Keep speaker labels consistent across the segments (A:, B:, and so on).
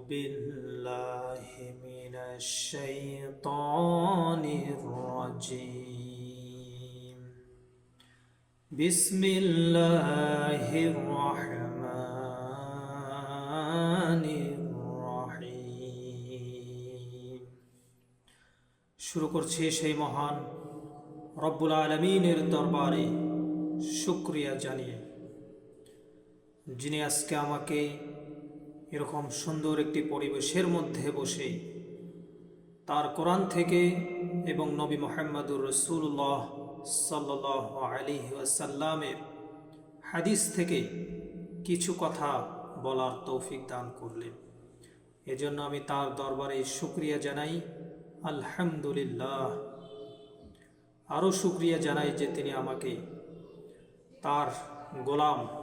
A: بالله من الشيطان الرجيم بسم الله الرحمن الرحيم শুরু করছি সেই মহান রব্বুল আলমিনের দরবারে শুক্রিয়া জানিয়ে যিনি আজকে আমাকে এরকম সুন্দর একটি পরিবেশের মধ্যে বসে তার কোরআন থেকে এবং নবী মোহাম্মদুর রসুল্লাহ সাল্লাহ আলী ওয়াসাল্লামের হাদিস থেকে কিছু কথা বলার তৌফিক দান করলেন। এজন্য আমি তার দরবারে শুক্রিয়া জানাই। আলহামদুলিল্লাহ। আরও শুক্রিয়া জানাই যে তিনি আমাকে তার গোলাম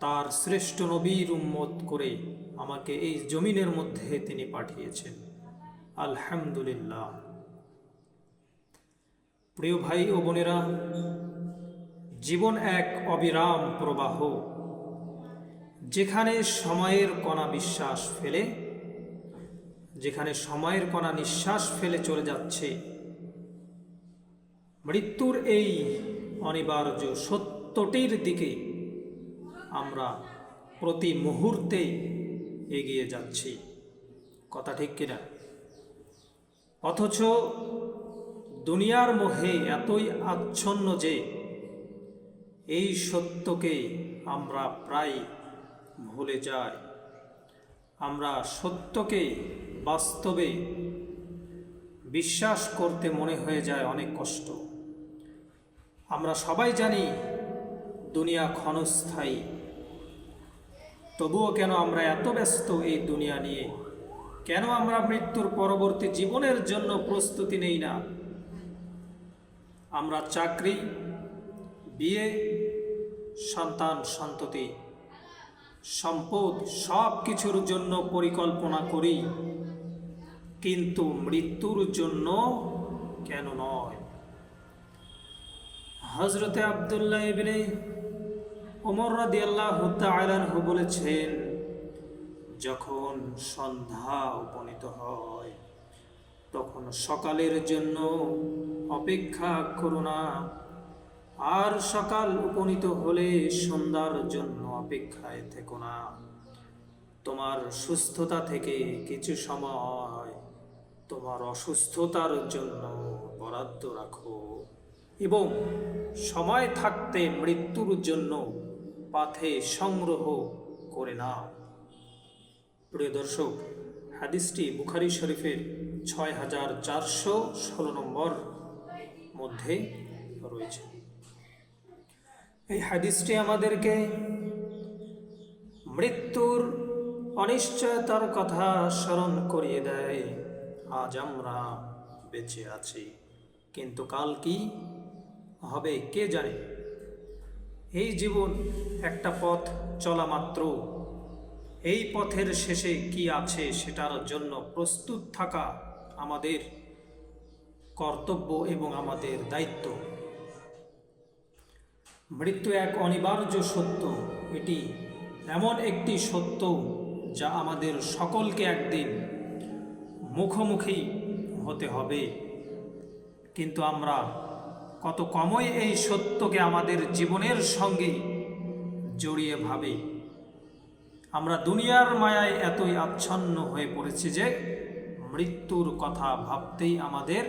A: তার শ্রেষ্ঠ নবীর উম্মত করে আমাকে এই জমিনের মধ্যে তিনি পাঠিয়েছেন। আলহামদুলিল্লাহ। প্রিয় ভাই ও বোনেরা, জীবন এক অবিরাম প্রবাহ। যেখানে সময়ের কণা বিশ্বাস ফেলে, যেখানে সময়ের কণা নিঃশ্বাস ফেলে চলে যাচ্ছে, মৃত্যুর এই অনিবার্য সত্যটির দিকে আমরা প্রতি মুহূর্তে এগিয়ে যাচ্ছি। কথা ঠিক কিনা? অথচ দুনিয়ার মোহে এতই আচ্ছন্ন যে এই সত্যকে আমরা প্রায় ভুলে যাই। আমরা সত্যকে বাস্তবে বিশ্বাস করতে মনে হয়ে যায় অনেক কষ্ট। আমরা সবাই জানি দুনিয়া ক্ষণস্থায়ী। তবুও কেন আমরা এত ব্যস্ত এই দুনিয়া নিয়ে? কেন আমরা মৃত্যুর পরবর্তী জীবনের জন্য প্রস্তুতি নেই না? আমরা চাকরি, বিয়ে, সন্তান, সন্ততি, সম্পদ সব কিছুর জন্য পরিকল্পনা করি, কিন্তু মৃত্যুর জন্য কেন নয়? হজরতে আবদুল্লাহ ইবনে ওমর রাদি আল্লাহ আলানহু বলেছেন, যখন সন্ধ্যা উপনীত হয়, তখন সকালের জন্য অপেক্ষা করো না। আর সকাল উপনীত হলে সন্ধ্যার জন্য অপেক্ষায় থেকো না। তোমার সুস্থতা থেকে কিছু সময় তোমার অসুস্থতার জন্য বরাদ্দ রাখো এবং সময় থাকতে মৃত্যুর জন্য পাথে সংগ্রহ করে নাও। প্রিয় দর্শক, হাদিসটি বুখারি শরীফের ছয় হাজার চারশো ষোলো নম্বর মধ্যে রয়েছে। এই হাদিসটি আমাদেরকে মৃত্যুর অনিশ্চয়তার কথা স্মরণ করিয়ে দেয়। আজ আমরা বেঁচে আছি। কিন্তু কাল কি হবে, কে জানে? এই জীবন একটা পথ চলা মাত্র। এই পথের শেষে কি আছে সেটার জন্য প্রস্তুত থাকা আমাদের কর্তব্য এবং আমাদের দায়িত্ব। মৃত্যু এক অনিবার্য সত্য। এটি এমন একটি সত্য যা আমাদের সকলকে একদিন মুখোমুখি হতে হবে। কিন্তু আমরা কত কমই এই সত্যকে আমাদের জীবনের সঙ্গে জড়িয়ে ভাবি। আমরা দুনিয়ার মায়ায় এতই আচ্ছন্ন হয়ে পড়েছি যে মৃত্যুর কথা ভাবতেই আমাদের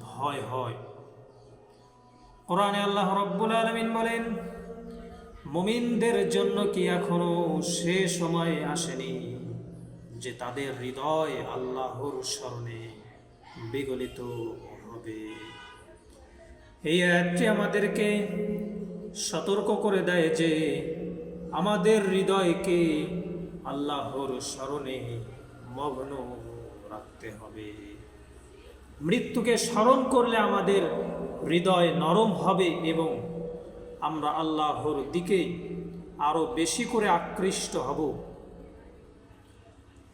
A: ভয় হয়। কোরআনে আল্লাহ রব্বুল আলমিন বলেন, মুমিনদের জন্য কি এখনও সে সময় আসেনি যে তাদের হৃদয় আল্লাহর স্মরণে বিগলিত হবে? এই আয়াতটি আমাদেরকে সতর্ক করে দেয় যে আমাদের হৃদয়কে আল্লাহর স্মরণে মগ্ন রাখতে হবে। মৃত্যুকে স্মরণ করলে আমাদের হৃদয় নরম হবে এবং আমরা আল্লাহর দিকে আরও বেশি করে আকৃষ্ট হব।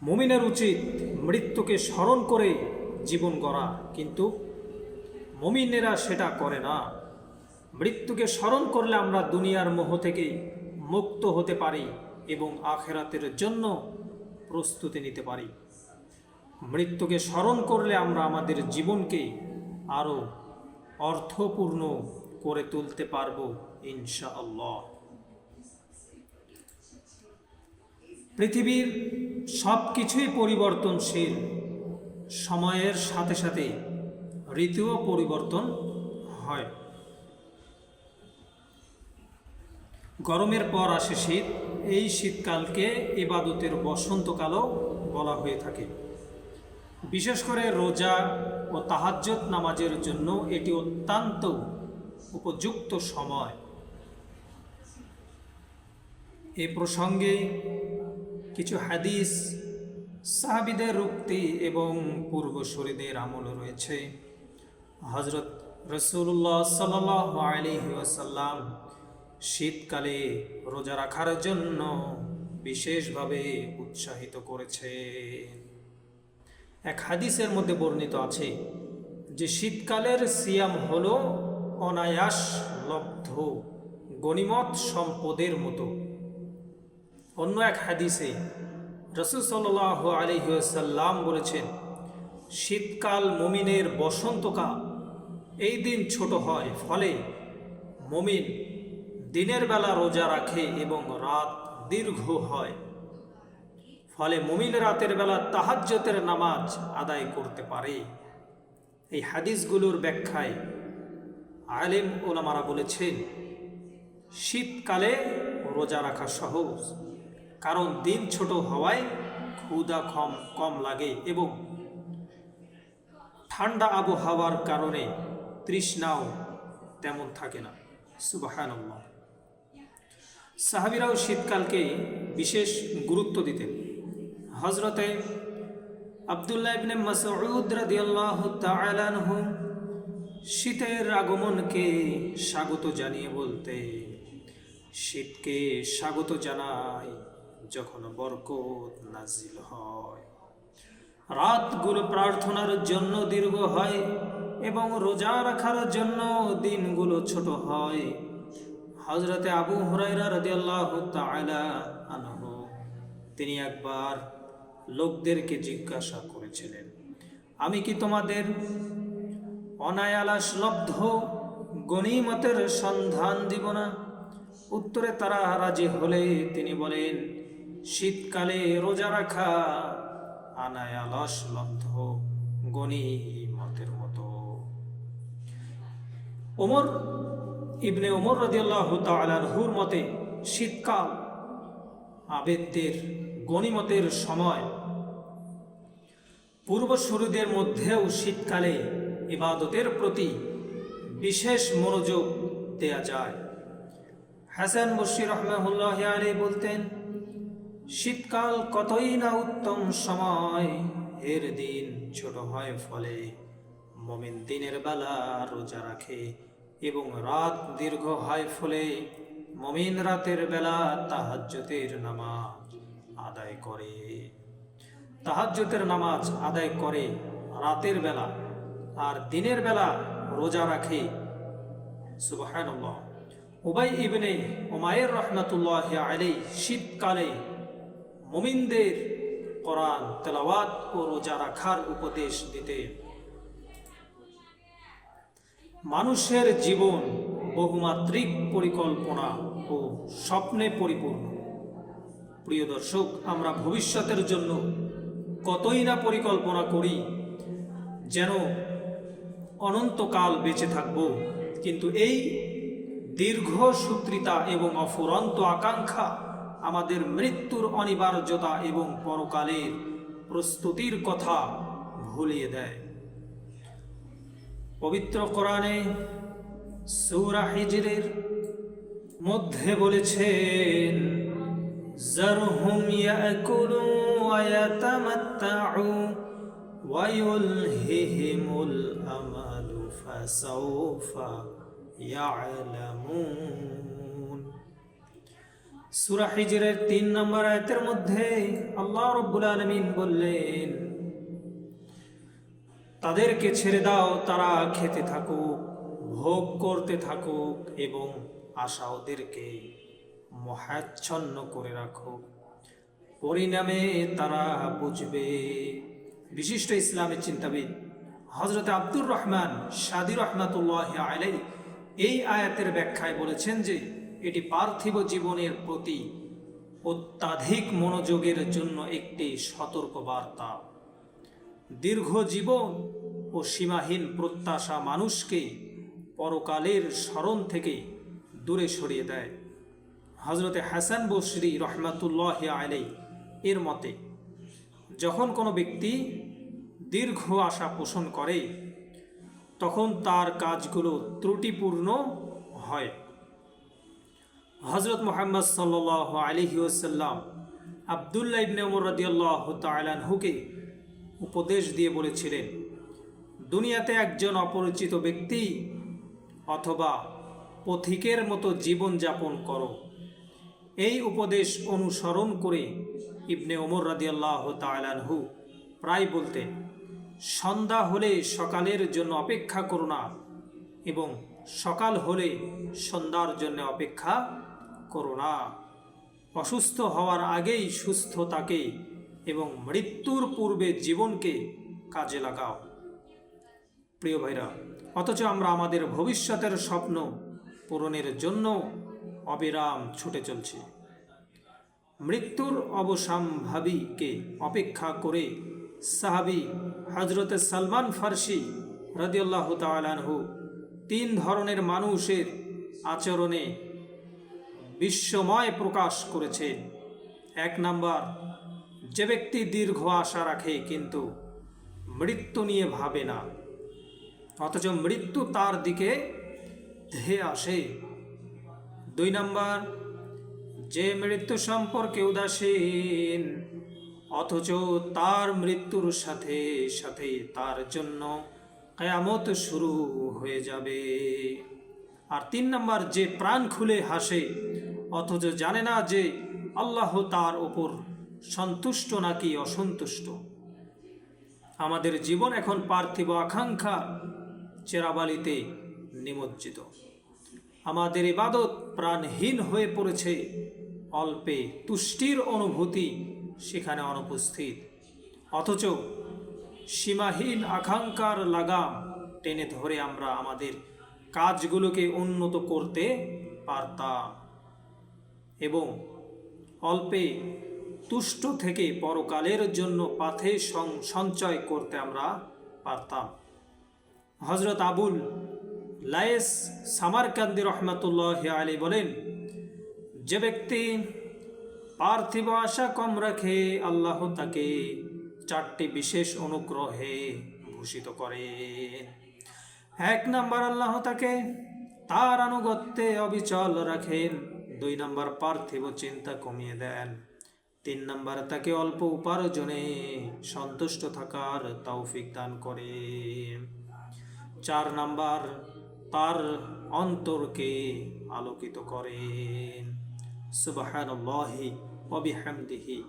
A: মুমিনের উচিত মৃত্যুকে স্মরণ করে জীবন গড়া, কিন্তু মমিনেরা সেটা করে না। মৃত্যুকে স্মরণ করলে আমরা দুনিয়ার মোহ থেকে মুক্ত হতে পারি এবং আখেরাতের জন্য প্রস্তুতি নিতে পারি। মৃত্যুকে স্মরণ করলে আমরা আমাদের জীবনকে আরও অর্থপূর্ণ করে তুলতে পারব ইনশাআল্লাহ। পৃথিবীর সব কিছুই পরিবর্তনশীল। সময়ের সাথে সাথে ঋতুও পরিবর্তন হয়। গরমের পর আসে শীত। এই শীতকালকে এবাদতের বসন্তকালও বলা হয়ে থাকে। বিশেষ করে রোজা ও তাহাজ্জত নামাজের জন্য এটি অত্যন্ত উপযুক্ত সময়। এ প্রসঙ্গে কিছু হাদিস সাহাবিদের উক্তি এবং পূর্বসূরিদের আমল রয়েছে। হজরত রসুল্লাহ সাল্লাহ আলহি ওয়াসাল্লাম শীতকালে রোজা রাখার জন্য বিশেষভাবে উৎসাহিত করেছে এক হাদিসের মধ্যে বর্ণিত আছে যে শীতকালের সিয়াম হল অনায়াস লব্ধ, গণিমত সম্পদের মতো। অন্য এক হাদিসে রসুল সাল্লাহ আলহিসাল্লাম বলেছেন শীতকাল মমিনের বসন্তকাল এই দিন ছোট হয়, ফলে মমিন দিনের বেলা রোজা রাখে এবং রাত দীর্ঘ হয়। ফলে মমিন রাতের বেলা তাহাজ্যতের নামাজ আদায় করতে পারে। এই হাদিসগুলোর ব্যাখ্যায় আলেম ওলামারা বলেছেন, শীতকালে রোজা রাখা সহজ, কারণ দিন ছোট হওয়ায় ক্ষুদা কম কম লাগে এবং ঠান্ডা আবহাওয়ার কারণে তৃষ্ণাও তেমন থাকে না। সুবাহান সাহাবিরাও শীতকালকে বিশেষ গুরুত্ব দিতেন। হজরতে আবদুল্লাহ ইবনে শীতের আগমনকে স্বাগত জানিয়ে বলতে, শীতকে স্বাগত জানাই যখন বরকত নাজিল হয়। রাতগুলো প্রার্থনার জন্য দীর্ঘ হয় এবং রোজা রাখার জন্য দিনগুলো ছোট হয়। হজরতে আবু হুরাইরা রাদিয়াল্লাহু তাআলা আনহু, তিনি একবার লোকদেরকে জিজ্ঞাসা করেছিলেন, আমি কি তোমাদের অনায়ালাসলব্ধ গণিমতের সন্ধান দিব না? উত্তরে তারা রাজি হলে তিনি বলেন, শীতকালে রোজা রাখা আনায়ালসলব্ধ গণিমতের মতো। ওমর ইবনে ওমর রদিয়াল্লাহ তালাহুর মতে, শীতকাল আবেদদের গণিমতের সময়। পূর্বসূরীদের মধ্যেও শীতকালে ইবাদতের প্রতি বিশেষ মনোযোগ দেয়া যায়। হাসান বশির রহমাহুল্লাহ আলী বলতেন শীতকাল কতই না উত্তম সময়, এর দিন ছোট হয় ফলে। মমিন দিনের বেলা রোজা রাখে এবং রাত দীর্ঘ হয় ফলে মমিন রাতের বেলা তাহাজ্যতের নামাজ আদায় করে। তাহাজ্যতের নামাজ আদায় করে রাতের বেলা আর দিনের বেলা রোজা রাখে। সুবাহান্লাহ উবাই ইবনে ওমায়ের রহমতুল্লাহ আলী শীতকালে মুমিনদের কোরআন, তেলাওয়াত ও রোজা রাখার উপদেশ দিতে। মানুষের জীবন বহুমাত্রিক পরিকল্পনা ও স্বপ্নে পরিপূর্ণ। প্রিয় দর্শক, আমরা ভবিষ্যতের জন্য কতই না পরিকল্পনা করি যেন অনন্তকাল বেঁচে থাকব, কিন্তু এই দীর্ঘ সূত্রিতা এবং অফুরন্ত আকাঙ্ক্ষা আমাদের মৃত্যুর অনিবার্যতা এবং পরকালের প্রস্তুতির কথা ভুলিয়ে দেয়। পবিত্র কোরআনে সৌরা হিজরের মধ্যে বলেছেন আমালু ফাসাউফা ইয়ালামুন। সূরা হিজরের 3 নম্বর আয়াতের মধ্যে আল্লাহ রাব্বুল আলামিন বললেন, তাদেরকে ছেড়ে দাও, তারা খেতে থাকুক, ভোগ করতে থাকুক এবং আশা ওদেরকে মহাচ্ছন্ন করে রাখো পরিণামে তারা বুঝবে। বিশিষ্ট ইসলামের চিন্তাবিদ হজরত আব্দুর রহমান সাদি রহমাতুল্লাহ আলাই এই আয়াতের ব্যাখ্যায় বলেছেন যে এটি পার্থিব জীবনের প্রতি অত্যাধিক মনোযোগের জন্য একটি সতর্ক বার্তা দীর্ঘ জীবন ও সীমাহীন প্রত্যাশা মানুষকে পরকালের স্মরণ থেকে দূরে সরিয়ে দেয়। হজরতে হাসান বসরি রহমাতুল্লাহ আলাই এর মতে, যখন কোনো ব্যক্তি দীর্ঘ আশা পোষণ করে, তখন তার কাজগুলো ত্রুটিপূর্ণ হয়। হজরত মোহাম্মদ সাল্লাহ আলহি ওসাল্লাম আবদুল্লাহ ইবনে উমর রাদিয়াল্লাহ তালানহুকে উপদেশ দিয়ে বলেছিলেন, দুনিয়াতে একজন অপরিচিত ব্যক্তি অথবা পথিকের মতো জীবনযাপন করো। এই উপদেশ অনুসরণ করে ইবনে ওমর রাদিয়াল্লাহ তালানহু প্রায় বলতেন, সন্ধ্যা হলে সকালের জন্য অপেক্ষা করো না এবং সকাল হলে সন্ধ্যার জন্য অপেক্ষা করো না। অসুস্থ হওয়ার আগেই সুস্থতাকে এবং মৃত্যুর পূর্বে জীবনকে কাজে লাগাও। প্রিয় ভাইরা, অথচ আমরা আমাদের ভবিষ্যতের স্বপ্ন পূরণের জন্য অবিরাম ছুটে চলছি। মৃত্যুর অবসাম্ভাবীকে অপেক্ষা করে সাহাবি হজরত সালমান ফার্সি রদিউল্লাহ তালানহু তিন ধরনের মানুষের আচরণে বিশ্বময় প্রকাশ করেছে। এক নাম্বার, যে ব্যক্তি দীর্ঘ আশা রাখে কিন্তু মৃত্যু নিয়ে ভাবে না, অথচ মৃত্যু তার দিকে ধেয়ে আসে। দুই নাম্বার, যে মৃত্যু সম্পর্কে উদাসীন, অথচ তার মৃত্যুর সাথে সাথে তার জন্য কেয়ামত শুরু হয়ে যাবে। আর তিন নম্বর যে প্রাণ খুলে হাসে, অথচ জানে না যে আল্লাহ তার ওপর সন্তুষ্ট নাকি অসন্তুষ্ট। আমাদের জীবন এখন পার্থিব আকাঙ্ক্ষা চেরাবালিতে নিমজ্জিত। আমাদের ইবাদত প্রাণহীন হয়ে পড়েছে, অল্পে তুষ্টির অনুভূতি সেখানে অনুপস্থিত। অথচ সীমাহীন আকাঙ্ক্ষার লাগাম টেনে ধরে আমরা আমাদের কাজগুলোকে উন্নত করতে পারতাম এবং অল্পে তুষ্ট থেকে পরকালের জন্য পাথে সঞ্চয় করতে আমরা পারতাম। হজরত আবুল লায়েস সামারকান্দি রহমতুল্লাহ আলী বলেন, যে ব্যক্তি পার্থিব আশা কম রাখে, আল্লাহ তাকে চারটি বিশেষ অনুগ্রহে ভূষিত করেন। এক নাম্বার আল্লাহ তাকে, তার আনুগত্যে অবিচল রাখেন। দুই নাম্বার পার্থিব চিন্তা কমিয়ে দেন। তিন নাম্বার তাকে অল্প উপার্জনে সন্তুষ্ট থাকার তৌফিক দান করেন চার নাম্বার তার অন্তরকে আলোকিত করেন। সুবাহান অবিহামদিহি